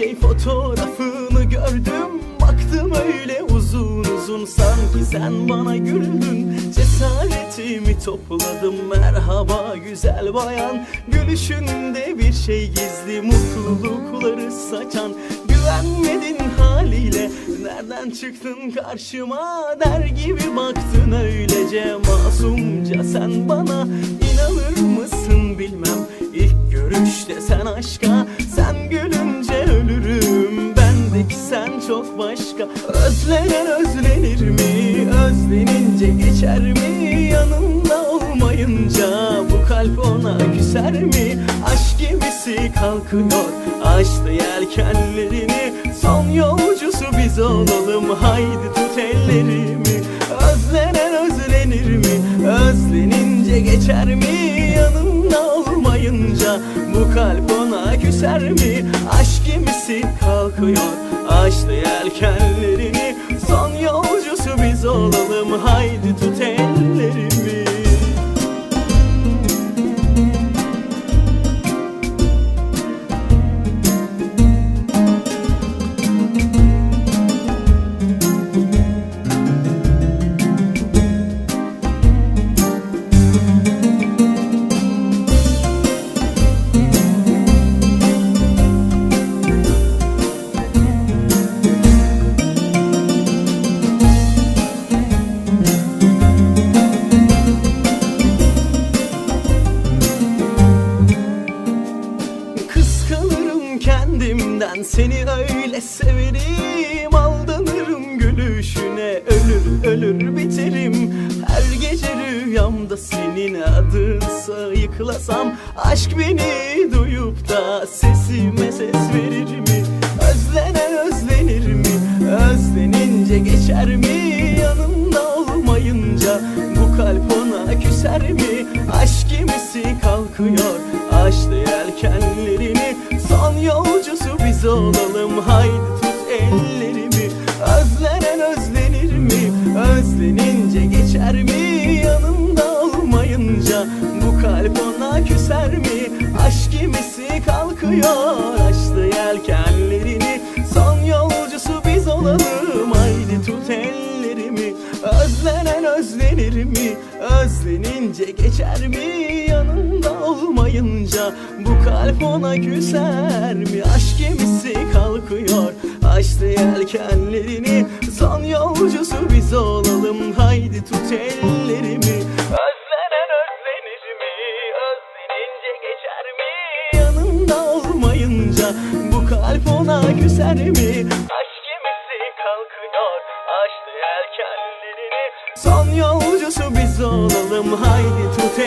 şey fotoğrafını gördüm Baktım öyle uzun uzun. Sanki sen bana güldün Cesaretimi topladım. Merhaba güzel bayan Gülüşünde bir şey gizli. Mutlulukları saçan Güvenmedin haliyle. Nereden çıktın karşıma Der gibi baktın. Öylece masumca çok başka. Özlenen özlenir mi? Özlenince geçer mi? Yanımda olmayınca bu kalp ona küser mi? Aşk gemisi kalkıyor. Açtı yelkenlerini. Son yolcusu biz olalım. Haydi tut ellerimi. Özlenen özlenir mi? Özlenince geçer mi? Yanımda olmayınca bu kalp küser mi? Aşk gemisi kalkıyor açtı yelkenlerini Son yolcusu biz olalım haydi tut kendimden seni öyle severim Aldanırım gülüşüne ölür ölür biterim Her gece rüyamda senin adın sayıklasam Aşk beni duyup da sesime ses verir mi? Özlenen özlenir mi? Özlenince geçer mi? Biz olalım haydi tut ellerimi Özlenen özlenir mi? Özlenince geçer mi? Yanımda olmayınca bu kalp ona küser mi? Aşk gemisi kalkıyor açtı yelkenlerini Son yolcusu biz olalım haydi tut ellerimi Özlenen özlenir mi? Özlenince geçer mi? Yanında olmayınca bu kalp ona küser mi? Aşk gemisi kalkıyor açtı yelkenlerini Son yolcusu biz olalım haydi tut ellerimi Özlenen özlenir mi? Özlenince geçer mi? Yanında olmayınca bu kalp ona küser mi? Aşk gemisi kalkıyor açtı yelkenlerini Son yolcusu biz olalım haydi tut